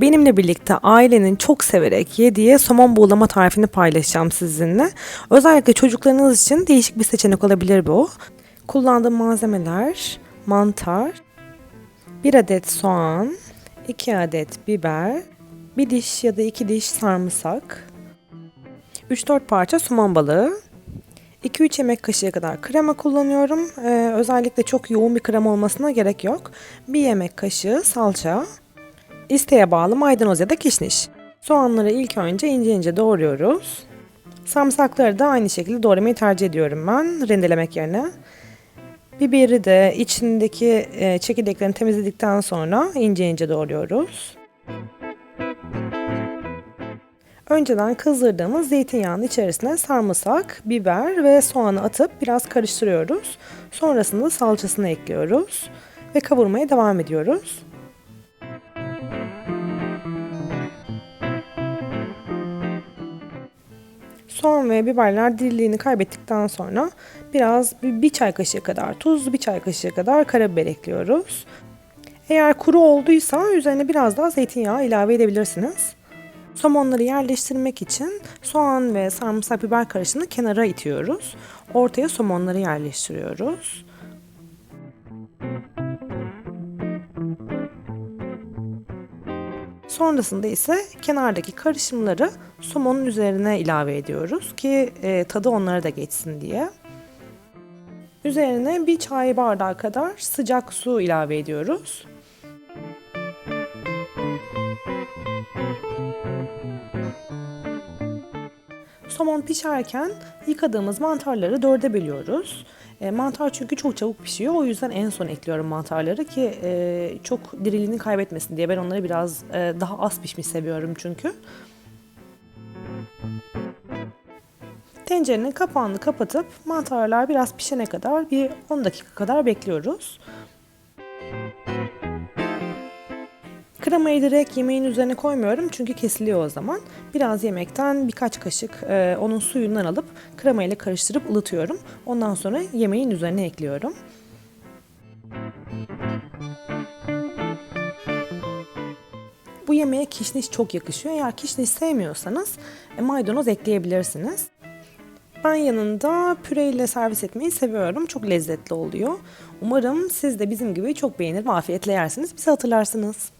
Benimle birlikte ailenin çok severek yediği somon buğulama tarifini paylaşacağım sizinle. Özellikle çocuklarınız için değişik bir seçenek olabilir bu. Kullandığım malzemeler mantar, 1 adet soğan, 2 adet biber, 1 diş ya da 2 diş sarımsak, 3-4 parça somon balığı, 2-3 yemek kaşığı kadar krema kullanıyorum. Ee, özellikle çok yoğun bir krema olmasına gerek yok. 1 yemek kaşığı salça, isteğe bağlı maydanoz ya da kişniş. Soğanları ilk önce ince ince doğruyoruz. Sarımsakları da aynı şekilde doğramayı tercih ediyorum ben rendelemek yerine. Biberi de içindeki e, çekirdeklerini temizledikten sonra ince ince doğruyoruz. Önceden kızdırdığımız zeytinyağının içerisine sarımsak, biber ve soğanı atıp biraz karıştırıyoruz. Sonrasında salçasını ekliyoruz ve kavurmaya devam ediyoruz. Soğan ve biberler diriliğini kaybettikten sonra biraz bir, çay kaşığı kadar tuz, bir çay kaşığı kadar karabiber ekliyoruz. Eğer kuru olduysa üzerine biraz daha zeytinyağı ilave edebilirsiniz. Somonları yerleştirmek için soğan ve sarımsak biber karışımını kenara itiyoruz. Ortaya somonları yerleştiriyoruz. Sonrasında ise kenardaki karışımları somonun üzerine ilave ediyoruz ki e, tadı onlara da geçsin diye. Üzerine bir çay bardağı kadar sıcak su ilave ediyoruz. Somon pişerken yıkadığımız mantarları dörde bölüyoruz. E, mantar çünkü çok çabuk pişiyor. O yüzden en son ekliyorum mantarları ki e, çok diriliğini kaybetmesin diye. Ben onları biraz e, daha az pişmiş seviyorum çünkü. Tencerenin kapağını kapatıp mantarlar biraz pişene kadar bir 10 dakika kadar bekliyoruz. Kremayı direkt yemeğin üzerine koymuyorum çünkü kesiliyor o zaman. Biraz yemekten birkaç kaşık e, onun suyundan alıp kremayla karıştırıp ılıtıyorum. Ondan sonra yemeğin üzerine ekliyorum. Bu yemeğe kişniş çok yakışıyor. Eğer kişniş sevmiyorsanız e, maydanoz ekleyebilirsiniz. Ben yanında püreyle servis etmeyi seviyorum. Çok lezzetli oluyor. Umarım siz de bizim gibi çok beğenir ve afiyetle yersiniz. Bizi hatırlarsınız.